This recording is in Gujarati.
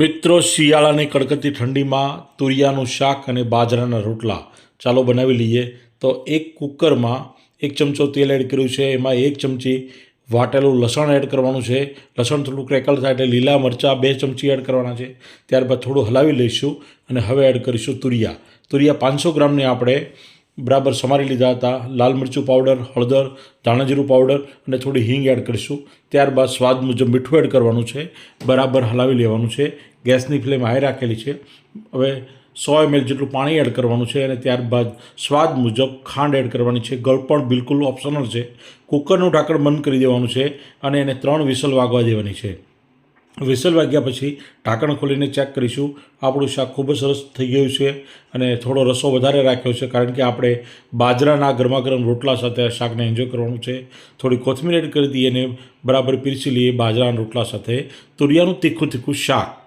મિત્રો, શિયાળાની કડકતી ઠંડીમાં તુરિયાનું શાક અને બાજરાના રોટલા. ચાલો બનાવી લઈએ. તો એક કુકરમાં એક ચમચો તેલ એડ કર્યું છે. એમાં એક ચમચી વાટેલું લસણ એડ કરવાનું છે. લસણ થોડું ક્રેકલ થાય એટલે લીલા મરચાં બે ચમચી એડ કરવાના છે. ત્યારબાદ થોડું હલાવી લઈશું અને હવે એડ કરીશું તુરિયા. તુરિયા પાંચસો ગ્રામને આપણે બરાબર સમારી લીધા હતા. લાલ મરચું પાવડર હળદર, ધાણાજીરું પાવડર અને થોડી હિંગ એડ કરીશું. ત્યારબાદ સ્વાદ મુજબ મીઠું એડ કરવાનું છે. બરાબર હલાવી લેવાનું છે. ગેસની ફ્લેમ હાઈ રાખેલી છે. હવે સો એમએલ જેટલું પાણી એડ કરવાનું છે અને ત્યારબાદ સ્વાદ મુજબ ખાંડ એડ કરવાની છે. ગળપણ બિલકુલ ઓપ્શનલ છે. કુકરનું ઢાંકણ બંધ કરી દેવાનું છે અને એને ત્રણ વિસલ વાગવા દેવાની છે. વિસલ વાગ્યા પછી ઢાંકણ ખોલીને ચેક કરીશું. આપણું શાક ખૂબ જ સરસ થઈ ગયું છે અને થોડો રસો વધારે રાખ્યો છે કારણ કે આપણે બાજરાના ગરમા ગરમ રોટલા સાથે આ શાકને એન્જોય કરવાનું છે. થોડી કોથમીર એડ કરી દઈએ અને બરાબર પીરસી લઈએ બાજરાના રોટલા સાથે. તુરિયાનું તીખું તીખું શાક.